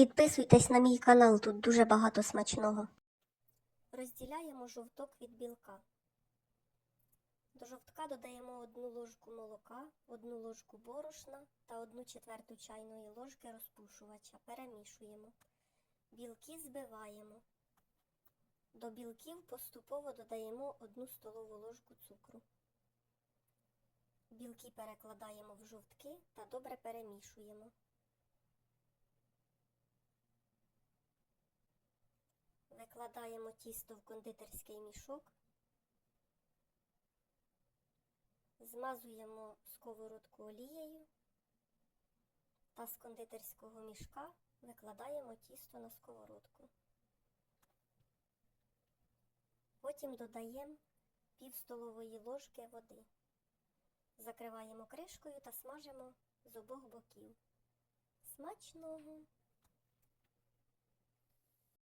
Підписуйтесь на мій канал, тут дуже багато смачного. Розділяємо жовток від білка. До жовтка додаємо одну ложку молока, одну ложку борошна та одну четверту чайної ложки розпушувача. Перемішуємо. Білки збиваємо. До білків поступово додаємо одну столову ложку цукру. Білки перекладаємо в жовтки та добре перемішуємо. Викладаємо тісто в кондитерський мішок. Змазуємо сковородку олією та з кондитерського мішка викладаємо тісто на сковородку. Потім додаємо пів столової ложки води. Закриваємо кришкою та смажимо з обох боків. Смачного!